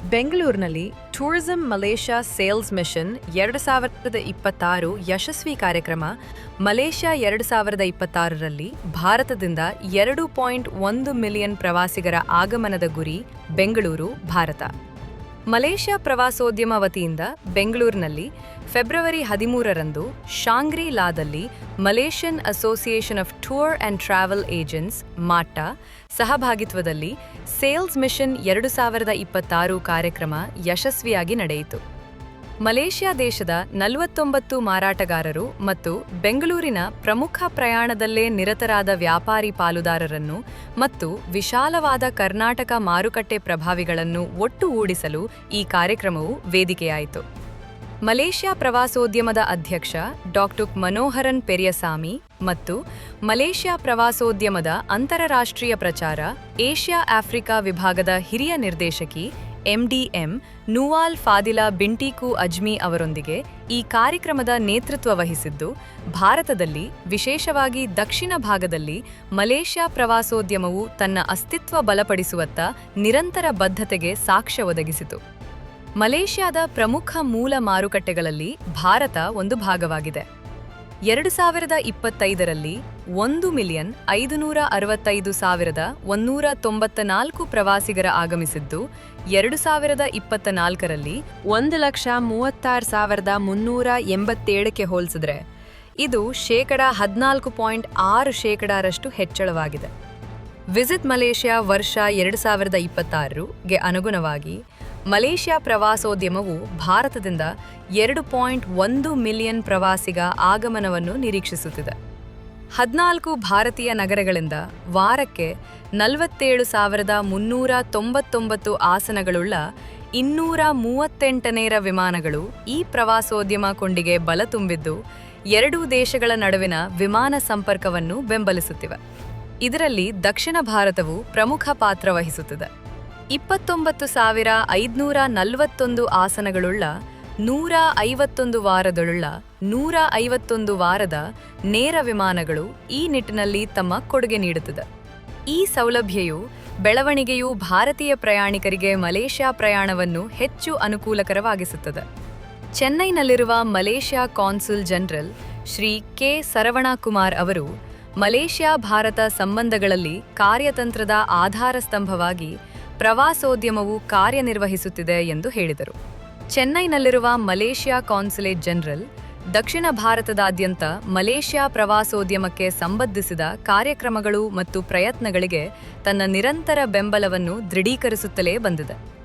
ಬೆಂಗಳೂರಿನಲ್ಲಿ tourism Malaysia sales mission ಎರಡು ಸಾವಿರದ ಇಪ್ಪತ್ತಾರು ಯಶಸ್ವಿ ಕಾರ್ಯಕ್ರಮ, ಮಲೇಷ್ಯಾ ಎರಡು ಸಾವಿರದ ಇಪ್ಪತ್ತಾರರಲ್ಲಿ ಭಾರತದಿಂದ ಎರಡು ಪಾಯಿಂಟ್ ಒಂದು ಮಿಲಿಯನ್ ಪ್ರವಾಸಿಗರ ಆಗಮನದ ಗುರಿ, ಬೆಂಗಳೂರು, ಭಾರತ. ಮಲೇಷ್ಯಾ ಪ್ರವಾಸೋದ್ಯಮ ವತಿಯಿಂದ ಬೆಂಗಳೂರಿನಲ್ಲಿ ಫೆಬ್ರವರಿ ಹದಿಮೂರರಂದು ಶಾಂಗ್ರಿ ಲಾದಲ್ಲಿ Malaysian association of tour and travel agents MATA ಸಹಭಾಗಿತ್ವದಲ್ಲಿ ಸೇಲ್ಸ್ ಮಿಷನ್ ಎರಡು ಸಾವಿರದ ಇಪ್ಪತ್ತಾರು ಕಾರ್ಯಕ್ರಮ ಯಶಸ್ವಿಯಾಗಿ ನಡೆಯಿತು. ಮಲೇಷ್ಯಾ ದೇಶದ ನಲವತ್ತೊಂಬತ್ತು ಮಾರಾಟಗಾರರು ಮತ್ತು ಬೆಂಗಳೂರಿನ ಪ್ರಮುಖ ಪ್ರಯಾಣದಲ್ಲೇ ನಿರತರಾದ ವ್ಯಾಪಾರಿ ಪಾಲುದಾರರನ್ನು ಮತ್ತು ವಿಶಾಲವಾದ ಕರ್ನಾಟಕ ಮಾರುಕಟ್ಟೆ ಪ್ರಭಾವಿಗಳನ್ನು ಒಟ್ಟುಗೂಡಿಸಲು ಈ ಕಾರ್ಯಕ್ರಮವು ವೇದಿಕೆಯಾಯಿತು. ಮಲೇಷ್ಯಾ ಪ್ರವಾಸೋದ್ಯಮದ ಅಧ್ಯಕ್ಷ ಡಾಕ್ಟರ್ ಮನೋಹರನ್ ಪೆರಿಯಸಾಮಿ ಮತ್ತು ಮಲೇಷ್ಯಾ ಪ್ರವಾಸೋದ್ಯಮದ ಅಂತಾರಾಷ್ಟ್ರೀಯ ಪ್ರಚಾರ ಏಷ್ಯಾ ಆಫ್ರಿಕಾ ವಿಭಾಗದ ಹಿರಿಯ ನಿರ್ದೇಶಕಿ ಎಂಡಿಎಂ ನುವಾಲ್ ಫಾದಿಲಾ ಬಿಂಟಿಕು ಅಜ್ಮಿ ಅವರೊಂದಿಗೆ ಈ ಕಾರ್ಯಕ್ರಮದ ನೇತೃತ್ವ ವಹಿಸಿದ್ದು, ಭಾರತದಲ್ಲಿ ವಿಶೇಷವಾಗಿ ದಕ್ಷಿಣ ಭಾಗದಲ್ಲಿ ಮಲೇಷ್ಯಾ ಪ್ರವಾಸೋದ್ಯಮವು ತನ್ನ ಅಸ್ತಿತ್ವ ಬಲಪಡಿಸುವತ್ತ ನಿರಂತರ ಬದ್ಧತೆಗೆ ಸಾಕ್ಷ್ಯ ಒದಗಿಸಿತು. ಮಲೇಷ್ಯಾದ ಪ್ರಮುಖ ಮೂಲ ಮಾರುಕಟ್ಟೆಗಳಲ್ಲಿ ಭಾರತ ಒಂದು ಭಾಗವಾಗಿದೆ. ಎರಡು ಸಾವಿರದ ಇಪ್ಪತ್ತೈದರಲ್ಲಿ ಒಂದು ಮಿಲಿಯನ್ ಐದುನೂರ ಅರವತ್ತೈದು ಸಾವಿರದ ಒನ್ನೂರ ತೊಂಬತ್ತ ನಾಲ್ಕು ಪ್ರವಾಸಿಗರ ಆಗಮಿಸಿದ್ದು, ಎರಡು ಸಾವಿರದ ಇಪ್ಪತ್ತ ನಾಲ್ಕರಲ್ಲಿ ಒಂದು ಲಕ್ಷ ಮೂವತ್ತಾರು ಸಾವಿರದ ಮುನ್ನೂರ ಎಂಬತ್ತೇಳಕ್ಕೆ ಹೋಲಿಸಿದ್ರೆ, ಇದು ಶೇಕಡ ಹದಿನಾಲ್ಕು ಪಾಯಿಂಟ್ ಆರು ಶೇಕಡಾರಷ್ಟು ಹೆಚ್ಚಳವಾಗಿದೆ. ವಿಸಿಟ್ ಮಲೇಷ್ಯಾ ವರ್ಷ ಎರಡು ಸಾವಿರದ ಇಪ್ಪತ್ತಾರರಿಗೆ ಅನುಗುಣವಾಗಿ ಮಲೇಷ್ಯಾ ಪ್ರವಾಸೋದ್ಯಮವು ಭಾರತದಿಂದ ಎರಡು ಪಾಯಿಂಟ್ ಒಂದು ಮಿಲಿಯನ್ ಪ್ರವಾಸಿಗ ಆಗಮನವನ್ನು ನಿರೀಕ್ಷಿಸುತ್ತಿದೆ. ಹದಿನಾಲ್ಕು ಭಾರತೀಯ ನಗರಗಳಿಂದ ವಾರಕ್ಕೆ ನಲವತ್ತೇಳು ಸಾವಿರದ ಮುನ್ನೂರ ತೊಂಬತ್ತೊಂಬತ್ತು ಆಸನಗಳುಳ್ಳ ಇನ್ನೂರ ಮೂವತ್ತೆಂಟನೇರ ವಿಮಾನಗಳು ಈ ಪ್ರವಾಸೋದ್ಯಮ ಕೊಂಡಿಗೆ ಬಲ ತುಂಬಿದ್ದು ಎರಡೂ ದೇಶಗಳ ನಡುವಿನ ವಿಮಾನ ಸಂಪರ್ಕವನ್ನು ಬೆಂಬಲಿಸುತ್ತಿವೆ. ಇದರಲ್ಲಿ ದಕ್ಷಿಣ ಭಾರತವು ಪ್ರಮುಖ ಪಾತ್ರ ವಹಿಸುತ್ತಿದೆ. ಇಪ್ಪತ್ತೊಂಬತ್ತು ಸಾವಿರ ಐದುನೂರ ನಲವತ್ತೊಂದು ಆಸನಗಳುಳ್ಳ ನೂರ ಐವತ್ತೊಂದು ವಾರದಳುಳ್ಳ ನೂರ ಐವತ್ತೊಂದು ವಾರದ ನೇರ ವಿಮಾನಗಳು ಈ ನಿಟ್ಟಿನಲ್ಲಿ ತಮ್ಮ ಕೊಡುಗೆ ನೀಡುತ್ತದೆ. ಈ ಸೌಲಭ್ಯವು ಬೆಳವಣಿಗೆಯು ಭಾರತೀಯ ಪ್ರಯಾಣಿಕರಿಗೆ ಮಲೇಷ್ಯಾ ಪ್ರಯಾಣವನ್ನು ಹೆಚ್ಚು ಅನುಕೂಲಕರವಾಗಿಸುತ್ತದೆ. ಚೆನ್ನೈನಲ್ಲಿರುವ Malaysia consul general Shri K. Saravanakumar ಅವರು ಮಲೇಷ್ಯಾ ಭಾರತ ಸಂಬಂಧಗಳಲ್ಲಿ ಕಾರ್ಯತಂತ್ರದ ಆಧಾರ ಸ್ತಂಭವಾಗಿ ಪ್ರವಾಸೋದ್ಯಮವು ಕಾರ್ಯನಿರ್ವಹಿಸುತ್ತಿದೆ ಎಂದು ಹೇಳಿದರು. ಚೆನ್ನೈನಲ್ಲಿರುವ ಮಲೇಷ್ಯಾ ಕಾನ್ಸುಲೇಟ್ ಜನರಲ್, ದಕ್ಷಿಣ ಭಾರತದಾದ್ಯಂತ ಮಲೇಷ್ಯಾ ಪ್ರವಾಸೋದ್ಯಮಕ್ಕೆ ಸಂಬಂಧಿಸಿದ ಕಾರ್ಯಕ್ರಮಗಳು ಮತ್ತು ಪ್ರಯತ್ನಗಳಿಗೆ ತನ್ನ ನಿರಂತರ ಬೆಂಬಲವನ್ನು ದೃಢೀಕರಿಸುತ್ತಲೇ ಬಂದಿದೆ.